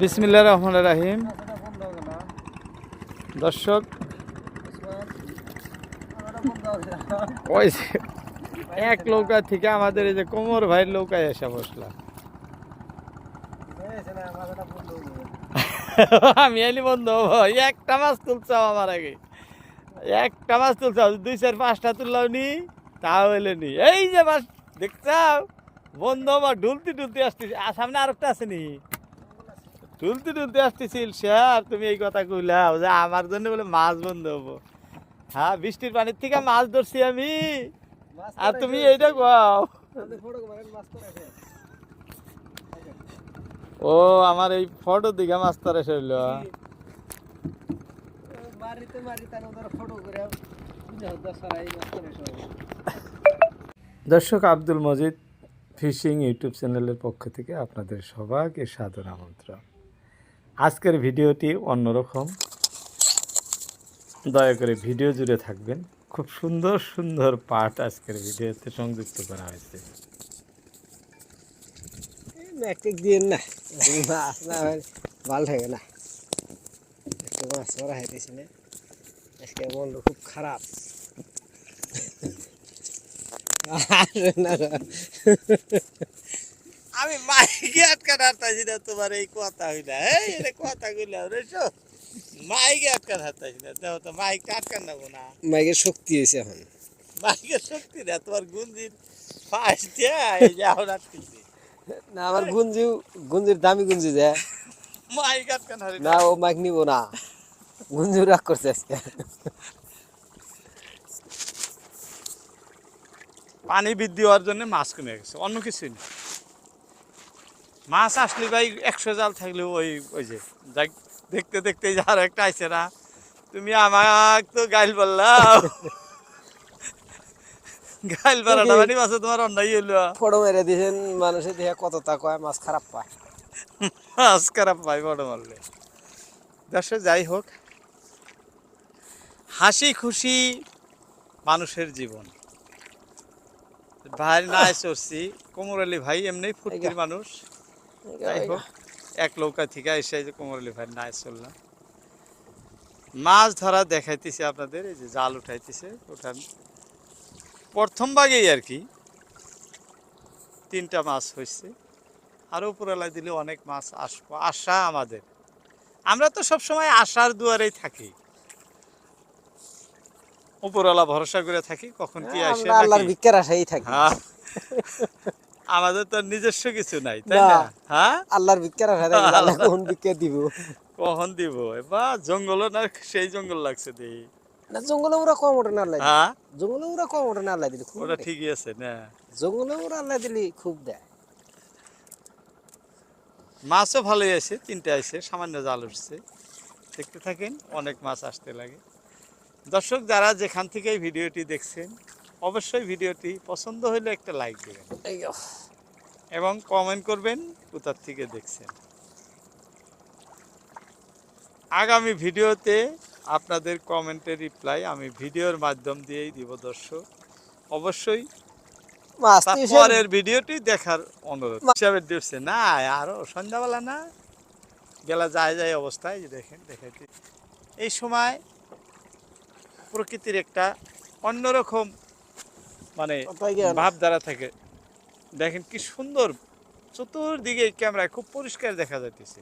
বিসমিল্লা রহমান রাহিম। দর্শক, ওই এক নৌকা থেকে আমাদের এই যে কোমর ভাইয়ের নৌকায় এসে বসলাম আমি এলি বন্ধু ভাই একটা মাছ তুলছাও আমার আগে। একটা মাছ তুলছাও দুই চার পাঁচটা তুললাও নি, তাও এলে নি। এই যে মাছ, দেখছাও? বন্ধু আমার ঢুলতে ঢুলতে আসতেছি। সামনে আরেকটা আছে নি। ঢুলতে ঢুলতে আসতেছিল স্যার তুমি এই কথা কইলাও যে আমার জন্য বলে মাছ বন্ধ হব। হ্যাঁ বৃষ্টির পানির থেকে মাছ ধরছি আমি। আর তুমি এইটা কও? ও আমার এই ফটো দিকে মাছ তারা শৈল। দর্শক আব্দুল মজিদ ফিশিং ইউটিউব চ্যানেলের পক্ষ থেকে আপনাদের সবাইকে সাদর আমন্ত্রণ। আজকের ভিডিওটি অন্যরকম। দয়া করে ভিডিও জুড়ে থাকবেন। খুব সুন্দর সুন্দর পার্ট আজকের ভিডিওতে সংযুক্ত করা হয়েছে। না। ভালো খুব খারাপ। আমি মাইকে আটকা হারতাছি না তোমার এই কথা হইলা এই এটা কথা কইলা রে মাইকে আটকা হারতাছি না দেখো তো মাইকটা আটকান না না। মাইকের শক্তি হয়েছে এখন। মাইকের শক্তি না তোমার গুঞ্জির দিয়া এই যে এখন আটকেছি। না আমার গুঞ্জি গুঞ্জির দামি গুঞ্জি যায় মাইক আটকান হারি না ও মাইক নিব না। গুঞ্জি রাগ করছে আজকে। পানি বৃদ্ধি হওয়ার জন্য মাছ কমে গেছে অন্য কিছুই না। মাছ আসলে ভাই একশো জাল থাকলেও ওই ওই যে দেখতে দেখতে যে আরও একটা আইছে না। তুমি আমাক তো গাইল বললাম গাইল বাড়াটা মানে মাছে তোমার অন্যায় হইল। ফটো মেরে দিয়েছেন মানুষের দেখে কত তা কয় মাছ খারাপ পায়। মাছ খারাপ পাই বড় মারলে। দর্শক যাই হোক হাসি খুশি মানুষের জীবন। ভাই না চড়ছি। কোমর আলী ভাই এমনি ফুর্তির মানুষ। যাই হোক। এক নৌকা থেকে এসে যে কোমর আলী ভাই না চললাম। মাছ ধরা দেখাইতেছে আপনাদের এই যে জাল উঠাইতেছে ওঠান প্রথম ভাগেই আর কি তিনটা মাছ হয়েছে আরও উপরওয়ালায় দিলে অনেক মাছ আসব আশা আমাদের। আমরা তো সব সময় আশার দুয়ারেই থাকি। উপরওয়ালা ভরসা করে থাকি কখন কি আসে আল্লাহর ভিক্ষার আশাই থাকি। হ্যাঁ। আমাদের তো নিজস্ব কিছু নাই তাই না। হ্যাঁ? আল্লাহর ভিক্ষার আল্লাহ। কোন ভিক্ষা দিব? কখন দিব? বা জঙ্গল না সেই জঙ্গল লাগছে দেই। না জঙ্গলে ওরা কম ওঠে না আল্লাহ হ্যাঁ? জঙ্গলে ওরা কম ওঠে না আল্লাহ দিলে ওটা ঠিকই আছে না? জঙ্গলে ওরা আল্লাহ দিলে খুব দেয়। মাছও ভালোই আছে তিনটে আছে সামান্য জাল উঠছে। দেখতে থাকেন অনেক মাছ আসতে লাগে। দর্শক যারা যেখান থেকে এই ভিডিওটি দেখছেন অবশ্যই ভিডিওটি পছন্দ হলে একটা লাইক দেবেন। এবং কমেন্ট করবেন কোথার থেকে দেখছেন। আগামী ভিডিওতে আপনাদের কমেন্টের রিপ্লাই আমি ভিডিওর মাধ্যম দিয়েই দিব দর্শক। অবশ্যই তারপরের ভিডিওটি দেখার অনুরোধ। হিসাবে দিচ্ছে না আরও সন্ধ্যাবেলা না। বেলা যায় যায় অবস্থায় দেখেন দেখাইতে। এই সময় প্রকৃতির একটা অন্যরকম মানে গেল? ভাবধারা থাকে। দেখেন কি সুন্দর চতুর্দিকে এই ক্যামেরায় খুব পরিষ্কার দেখা যাইতেছে।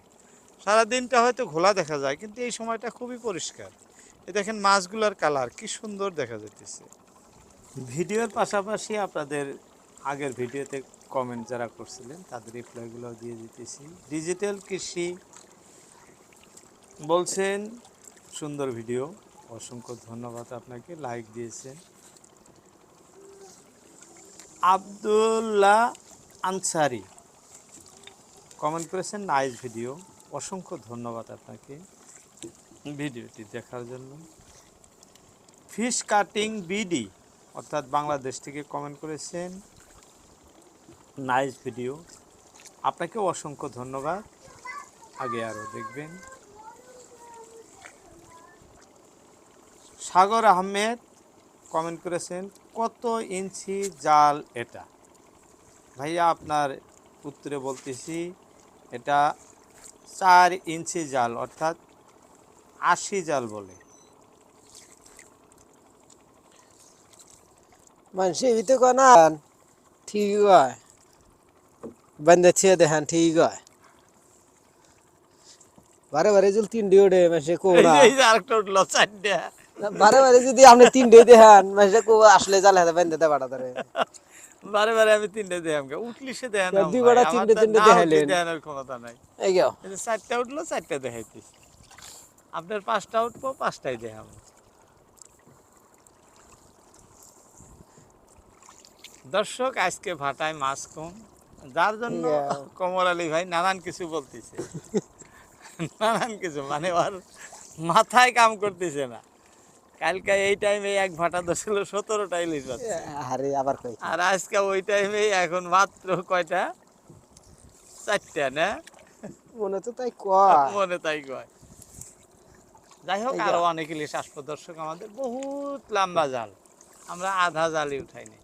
সারা দিনটা হয়তো ঘোলা দেখা যায় কিন্তু এই সময়টা খুবই পরিষ্কার। এই দেখেন মাছগুলোর কালার কি সুন্দর দেখা যাইতেছে। ভিডিওর পাশাপাশি আপনাদের আগের ভিডিওতে কমেন্ট যারা করছিলেন তাদের রিপ্লাইগুলো দিয়ে দিতেছি। ডিজিটাল কৃষি বলছেন সুন্দর ভিডিও অসংখ্য ধন্যবাদ আপনাকে। লাইক দিয়েছেন। আবদুল্লাহ আনসারি। কমেন্ট করেছেন, নাইস ভিডিও। অসংখ্য ধন্যবাদ আপনাকে ভিডিওটি দেখার জন্য। ফিশ কাটিং বিডি, অর্থাৎ বাংলাদেশ থেকে কমেন্ট করেছেন, নাইস ভিডিও। আপনাকে অসংখ্য ধন্যবাদ। আগে আরও দেখবেন। সাগর আহমেদ কমেন্ট করেছেন কত ইঞ্চি জাল এটা? ভাইয়া আপনার উত্তরে বলতেছি এটা চার ইঞ্চি জাল অর্থাৎ আশি জাল বলে। মানুষ এবিতে কয় ঠিক কয়। বান্ধে ছিয়ে দেখান ঠিক কয়। বারে বারে যদি তিনটে ওঠে মানুষে কো এই না। যে- এই যে আরেকটা উঠল চারটা। বারে বারে যদি আপনি তিনটে দেখান মানুষে কো আসলে জাল হাতে ধরে বারে বারে আমি তিনটে দেখাম উঠলি সে দেয় দুই ভাই, তিনটে তিনটে দেখাইলেন। দেখানোর ক্ষমতা নাই। এই গেও। চারটা উঠল চারটা দেখাইতেছি আপনার পাঁচটা উঠবো পাঁচটাই দেখাবো দর্শক আজকে ভাটায় মাছ কম। যার জন্য. কমর আলী ভাই নানান কিছু বলতেছে। নানান কিছু মানে ওর মাথায় কাম করতেছে না। কালকে এই টাইমে এক ভাটা ধরছিল সতেরোটা ইলিশ আরে আবার কই আর আজকে ওই টাইমে এখন মাত্র কয়টা? চারটা না? মনে তো তাই কয়। মনে তাই কয়। যাই হোক আরও অনেক ইলিশ আসব দর্শক আমাদের। বহুত লম্বা জাল। আমরা আধা জালই উঠাইনি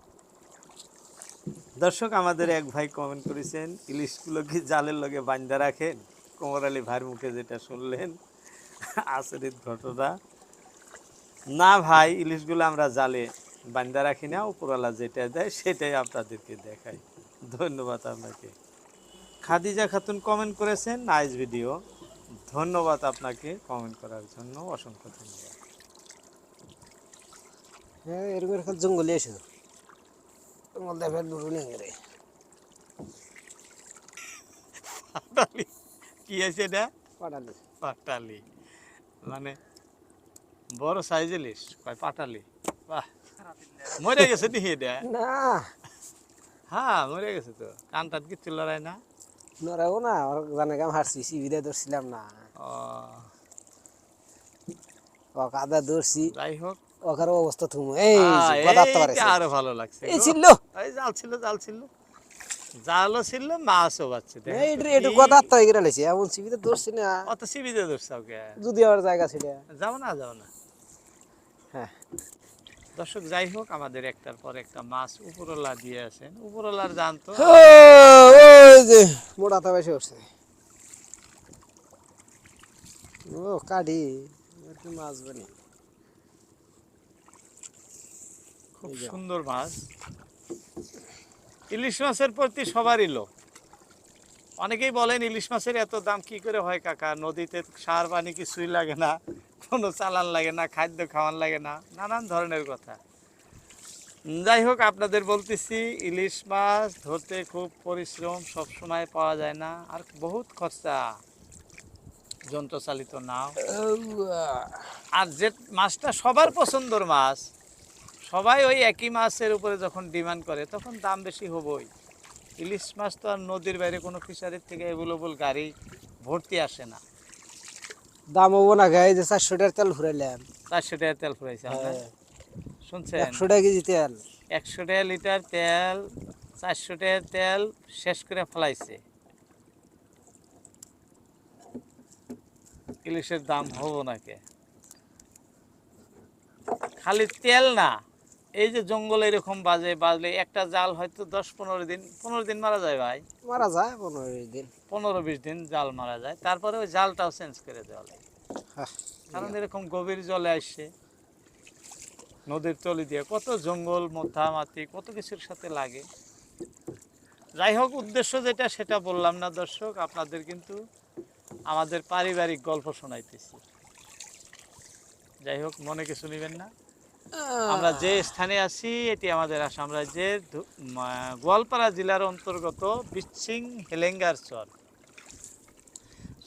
দর্শক আমাদের এক ভাই কমেন্ট করেছেন ইলিশগুলো কি জালের লগে বান্ধা রাখেন? কোমর আলী ভাইয়ের মুখে যেটা শুনলেন আসরিত ঘটনা। না ভাই ইলিশগুলো আমরা জালে বান্ধা রাখি না উপরওয়ালা যেটা দেয় সেটাই আপনাদেরকে দেখাই। ধন্যবাদ আপনাকে। খাদিজা খাতুন কমেন্ট করেছেন নাইস ভিডিও ধন্যবাদ আপনাকে কমেন্ট করার জন্য অসংখ্য ধন্যবাদ। হ্যাঁ এরকম এরকম জঙ্গলে এসো কি আছে এটা? পাটালি। পাটালি। মানে বড় সাইজ ইলিশ কয় পাটালি। বাহ। মরে গেছে নি এটা। না। হ্যাঁ মরে গেছে তো। কানটাত কিচ্ছু লড়াই না। নরাও না। ওর জানে কাম হারছি সিবিদা ধরছিলাম না। ও, কাদা ধরছি। যাই হোক। ওখার অবস্থা থুমু। এই পদার্থ পারে আরও ভালো লাগছে। এই ছিল। এই জাল ছিল জাল ছিল। জালও ছিল মাছও বাচ্ছে। এই একটু পদার্থ হয়ে গেলে এমন সিবিদা ধরছি না। অত সিবিদে ধরছাও কে যদি আমার জায়গা ছিল। যাও না যাও না। হ্যাঁ। দর্শক যাই হোক আমাদের একটার পর একটা মাছ উপরওয়ালা দিয়ে আছেন। উপরওয়ালার জানতো ওই যে মোটা উঠছে ও কাঠি। মাছ বানি খুব সুন্দর মাছ। ইলিশ মাছের প্রতি সবারই লোক অনেকেই বলেন ইলিশ মাছের এত দাম কি করে হয় কাকা? নদীতে সার পানি কিছুই লাগে না। কোনো চালান লাগে না খাদ্য খাওয়ান লাগে না নানান ধরনের কথা। যাই হোক আপনাদের বলতেছি ইলিশ মাছ ধরতে খুব পরিশ্রম সব সময় পাওয়া যায় না আর বহুত খরচা। যন্ত্রচালিত নাও। আর যে মাছটা সবার পছন্দর মাছ সবাই ওই একই মাছের উপরে যখন ডিমান্ড করে তখন দাম বেশি হবই। ইলিশ মাছ তো আর নদীর বাইরে কোনো ফিশারির থেকে অ্যাভেলেবল গাড়ি ভর্তি আসে না। দাম হব না গাই যে চারশো টাকার তেল ফুরাইলাম চারশো টাকার তেল ফুরাইছে হ্যাঁ, শুনছেন? একশো টাকা কেজি তেল। একশো টাকা লিটার তেল চারশো টাকার তেল শেষ করে ফেলাইছে। ইলিশের দাম হব নাকি? খালি তেল না। এই যে জঙ্গলে এরকম বাজে বাজলে একটা জাল হয়তো দশ পনেরো দিন পনেরো দিন মারা যায় ভাই। মারা যায় পনেরো বিশ দিন। পনেরো বিশ দিন জাল মারা যায়। তারপরে ওই জালটাও চেঞ্জ করে দেওয়া লাগে। হ্যাঁ, কারণ এরকম গভীর জলে আসছে নদীর তলি দিয়ে কত জঙ্গল মাটি কত কিছুর সাথে লাগে। যাই হোক উদ্দেশ্য যেটা সেটা বললাম না দর্শক আপনাদের কিন্তু আমাদের পারিবারিক গল্প শোনাইতেছি। যাই হোক মনে কিছু নেবেন না। আমরা যে স্থানে আছি, এটি আমাদের আসাম রাজ্যের গোয়ালপাড়া জেলার অন্তর্গত বিচ্ছিং হেলেঙ্গার চর।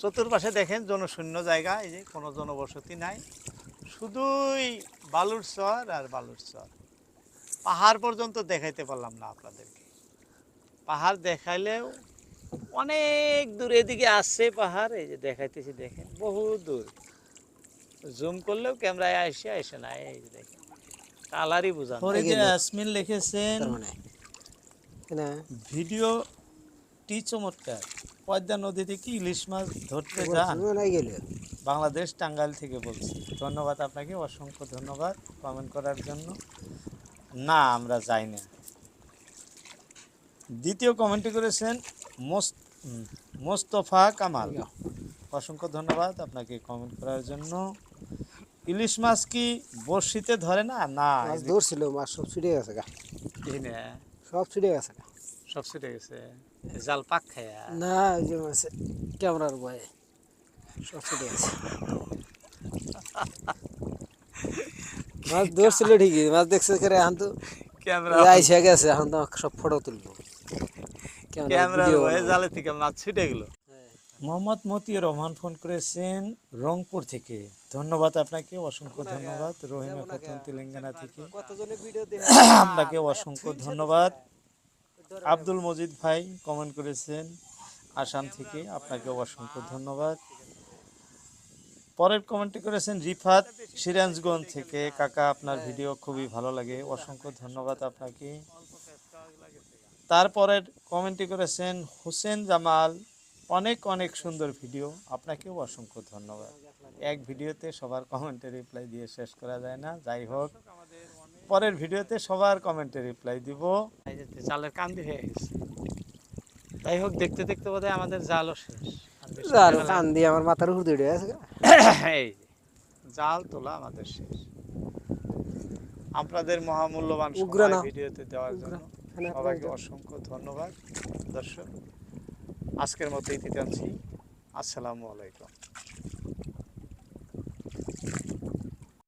চতুর্পাশে দেখেন জনশূন্য জায়গা, এই যে কোনো জনবসতি নাই। শুধুই বালুর চর আর বালুর চর। পাহাড় পর্যন্ত দেখাইতে পারলাম না আপনাদেরকে। পাহাড় দেখাইলেও অনেক দূর এদিকে আসছে পাহাড়, এই যে দেখাইতেছি দেখেন, বহু দূর। জুম করলেও ক্যামেরায় আসে আসে না, এই যে দেখেন। কালারই বোঝা ফরিদে আসমিন লিখেছেন তার মানে? না ভিডিও টি চমৎকার। পদ্মা নদীতে কি ইলিশ মাছ ধরতে যান? বাংলাদেশ টাঙ্গাইল থেকে বলছি। ধন্যবাদ আপনাকে অসংখ্য ধন্যবাদ কমেন্ট করার জন্য। না আমরা যাই না দ্বিতীয় কমেন্টটি করেছেন মোস- হুম, মোস্তফা কামাল। অসংখ্য ধন্যবাদ আপনাকে কমেন্ট করার জন্য। ইলিশ মাছ কি বড়শিতে ধরে না? না মাছ ধরছিল মাছ সব ছুটে গেছে গা। সব ছুটে গেছে গা। সব ছুটে গেছে। জাল পাক খায়া। না ওই যে মাছ ক্যামেরার বয়ে সব ছুটে গেছে। মাছ ধরছিল ঠিকই মাছ দেখছে করে এখন তো ক্যামেরা আইসে গেছে এখন তো সব ফটো তুলবো। ক্যামেরা। জালে থেকে মাছ ছুটে গেল। মোহাম্মদ মতিউর রহমান ফোন করেছেন রংপুর থেকে। ধন্যবাদ আপনাকে অসংখ্য ধন্যবাদ। রহিমা খাতুন তেলেঙ্গানা থেকে। ভিডিও দেখে আপনাকে অসংখ্য ধন্যবাদ। আব্দুল মজিদ ভাই কমেন্ট করেছেন আসাম থেকে আপনাকে অসংখ্য ধন্যবাদ। পরের কমেন্টটি করেছেন রিফাত সিরাজগঞ্জ থেকে। কাকা আপনার ভিডিও খুবই ভালো লাগে অসংখ্য ধন্যবাদ আপনাকে। তারপরের কমেন্টটি করেছেন হোসেন জামাল। অনেক অনেক সুন্দর ভিডিও আপনাকেও অসংখ্য ধন্যবাদ। এক ভিডিওতে সবার কমেন্টে রিপ্লাই দিয়ে শেষ করা যায় না। যাই হোক পরের ভিডিওতে সবার কমেন্টে রিপ্লাই দিব। জালের কান্দি হয়ে গেছে। যাই হোক দেখতে দেখতে বোধহয় আমাদের জালও শেষ। আমার মাথার উপর দিয়ে এই জাল তোলা আমাদের শেষ। আপনাদের মহামূল্যবান ভিডিওতে দেওয়ার জন্য সবাইকে অসংখ্য ধন্যবাদ। দর্শক আজকের মতো ইতি টানছি আসসালামু আলাইকুম।